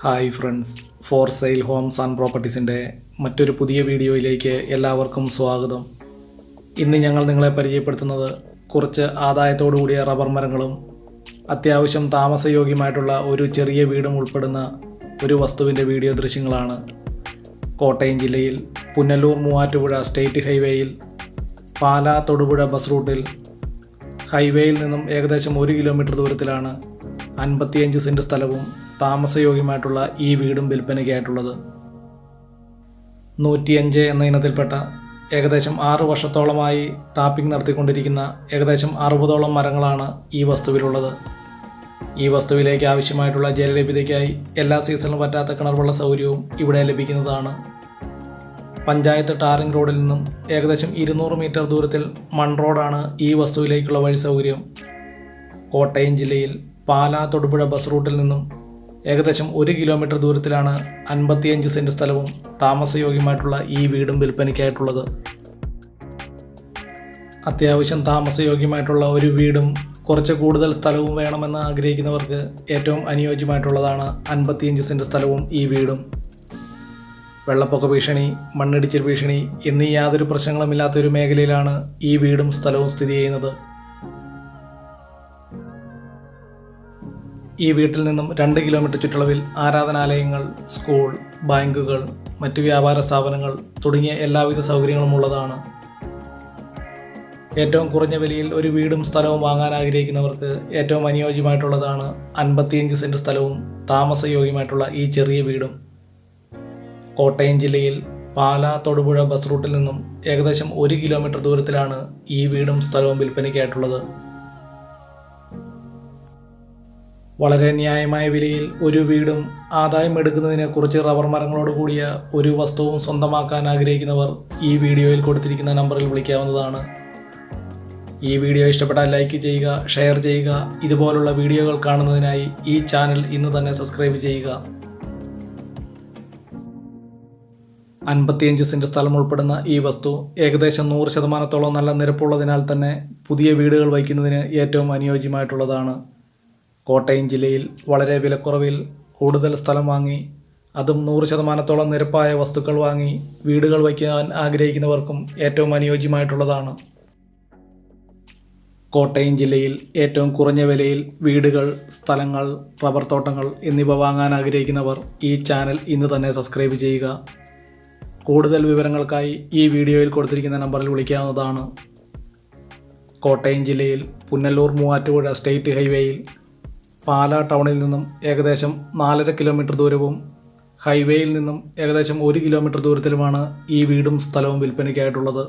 Hi friends for sale homes and പ്രോപ്പർട്ടീസിന്റെ മറ്റൊരു പുതിയ വീഡിയോയിലേക്ക് എല്ലാവർക്കും സ്വാഗതം. ഇന്ന് ഞങ്ങൾ നിങ്ങളെ പരിചയപ്പെടുത്തുന്നത് കുറച്ച് ആദായത്തോടു കൂടിയ റബ്ബർ മരങ്ങളും അത്യാവശ്യം താമസയോഗ്യമായിട്ടുള്ള ഒരു ചെറിയ വീടും ഉൾപ്പെടുന്ന ഒരു വസ്തുവിന്റെ വീഡിയോ ദൃശ്യങ്ങളാണ്. കോട്ടയം ജില്ലയിൽ പുനലൂർ മൂവാറ്റുപുഴ സ്റ്റേറ്റ് ഹൈവേയിൽ പാലാ തൊടുപുഴ ബസ് റൂട്ടിൽ ഹൈവേയിൽ നിന്നും ഏകദേശം ഒരു കിലോമീറ്റർ ദൂരത്തിലാണ് അൻപത്തിയഞ്ച് സെന്റ് സ്ഥലവും താമസയോഗ്യമായിട്ടുള്ള ഈ വീടും വിൽപ്പനയ്ക്കായിട്ടുള്ളത്. നൂറ്റിയഞ്ച് എന്ന ഇനത്തിൽപ്പെട്ട ഏകദേശം ആറ് വർഷത്തോളമായി ടാപ്പിംഗ് നടത്തിക്കൊണ്ടിരിക്കുന്ന ഏകദേശം അറുപതോളം മരങ്ങളാണ് ഈ വസ്തുവിലുള്ളത്. ഈ വസ്തുവിലേക്ക് ആവശ്യമായിട്ടുള്ള ജലലഭ്യതയ്ക്കായി എല്ലാ സീസണിലും പറ്റാത്ത കിണർവെള്ള സൗകര്യവും ഇവിടെ ലഭിക്കുന്നതാണ്. പഞ്ചായത്ത് ടാറിംഗ് റോഡിൽ നിന്നും ഏകദേശം ഇരുന്നൂറ് മീറ്റർ ദൂരത്തിൽ മൺ റോഡാണ് ഈ വസ്തുവിലേക്കുള്ള വഴി സൗകര്യം. കോട്ടയം ജില്ലയിൽ പാലാ തൊടുപുഴ ബസ് റൂട്ടിൽ നിന്നും ഏകദേശം ഒരു കിലോമീറ്റർ ദൂരത്തിലാണ് അൻപത്തിയഞ്ച് സെന്റ് സ്ഥലവും താമസയോഗ്യമായിട്ടുള്ള ഈ വീടും വിൽപ്പനയ്ക്കായിട്ടുള്ളത്. അത്യാവശ്യം താമസയോഗ്യമായിട്ടുള്ള ഒരു വീടും കുറച്ച് കൂടുതൽ സ്ഥലവും വേണമെന്ന് ആഗ്രഹിക്കുന്നവർക്ക് ഏറ്റവും അനുയോജ്യമായിട്ടുള്ളതാണ് അൻപത്തിയഞ്ച് സെന്റ് സ്ഥലവും ഈ വീടും. വെള്ളപ്പൊക്ക ഭീഷണി മണ്ണിടിച്ചിൽ ഭീഷണി എന്നീ യാതൊരു പ്രശ്നങ്ങളുമില്ലാത്ത ഒരു മേഖലയിലാണ് ഈ വീടും സ്ഥലവും സ്ഥിതി ചെയ്യുന്നത്. ഈ വീട്ടിൽ നിന്നും രണ്ട് കിലോമീറ്റർ ചുറ്റളവിൽ ആരാധനാലയങ്ങൾ സ്കൂൾ ബാങ്കുകൾ മറ്റ് വ്യാപാര സ്ഥാപനങ്ങൾ തുടങ്ങിയ എല്ലാവിധ സൗകര്യങ്ങളും ഉള്ളതാണ്. ഏറ്റവും കുറഞ്ഞ വിലയിൽ ഒരു വീടും സ്ഥലവും വാങ്ങാൻ ആഗ്രഹിക്കുന്നവർക്ക് ഏറ്റവും അനുയോജ്യമായിട്ടുള്ളതാണ് അൻപത്തിയഞ്ച് സെന്റ് സ്ഥലവും താമസയോഗ്യമായിട്ടുള്ള ഈ ചെറിയ വീടും. കോട്ടയം ജില്ലയിൽ പാല തൊടുപുഴ ബസ് റൂട്ടിൽ നിന്നും ഏകദേശം ഒരു കിലോമീറ്റർ ദൂരത്തിലാണ് ഈ വീടും സ്ഥലവും വിൽപ്പനയ്ക്കായിട്ടുള്ളത്. വളരെ ന്യായമായ വിലയിൽ ഒരു വീടും ആദായം എടുക്കുന്നതിന് കുറച്ച് റബ്ബർ മരങ്ങളോട് കൂടിയ ഒരു വസ്തുവും സ്വന്തമാക്കാൻ ആഗ്രഹിക്കുന്നവർ ഈ വീഡിയോയിൽ കൊടുത്തിരിക്കുന്ന നമ്പറിൽ വിളിക്കാവുന്നതാണ്. ഈ വീഡിയോ ഇഷ്ടപ്പെട്ടാൽ ലൈക്ക് ചെയ്യുക ഷെയർ ചെയ്യുക ഇതുപോലുള്ള വീഡിയോകൾ കാണുന്നതിനായി ഈ ചാനൽ ഇന്ന് തന്നെ സബ്സ്ക്രൈബ് ചെയ്യുക. അൻപത്തിയഞ്ച് സെന്റ് സ്ഥലം ഉൾപ്പെടുന്ന ഈ വസ്തു ഏകദേശം നൂറ് ശതമാനത്തോളം നല്ല നിരപ്പുള്ളതിനാൽ തന്നെ പുതിയ വീടുകൾ വയ്ക്കുന്നതിന് ഏറ്റവും അനുയോജ്യമായിട്ടുള്ളതാണ്. കോട്ടയം ജില്ലയിൽ വളരെ വിലക്കുറവിൽ കൂടുതൽ സ്ഥലം വാങ്ങി അതും നൂറ് ശതമാനത്തോളം നിരപ്പായ വസ്തുക്കൾ വാങ്ങി വീടുകൾ വയ്ക്കാൻ ആഗ്രഹിക്കുന്നവർക്കും ഏറ്റവും അനുയോജ്യമായിട്ടുള്ളതാണ്. കോട്ടയം ജില്ലയിൽ ഏറ്റവും കുറഞ്ഞ വിലയിൽ വീടുകൾ സ്ഥലങ്ങൾ റബ്ബർ തോട്ടങ്ങൾ എന്നിവ വാങ്ങാൻ ആഗ്രഹിക്കുന്നവർ ഈ ചാനൽ ഇന്ന് തന്നെ സബ്സ്ക്രൈബ് ചെയ്യുക. കൂടുതൽ വിവരങ്ങൾക്കായി ഈ വീഡിയോയിൽ കൊടുത്തിരിക്കുന്ന നമ്പറിൽ വിളിക്കാവുന്നതാണ്. കോട്ടയം ജില്ലയിൽ പുനലൂർ മൂവാറ്റുപുഴ സ്റ്റേറ്റ് ഹൈവേയിൽ പാലാ ടൗണിൽ നിന്നും ഏകദേശം നാലര കിലോമീറ്റർ ദൂരവും ഹൈവേയിൽ നിന്നും ഏകദേശം ഒരു കിലോമീറ്റർ ദൂരത്തിലുമാണ് ഈ വീടും സ്ഥലവും വിൽപ്പനയ്ക്കായിട്ടുള്ളത്.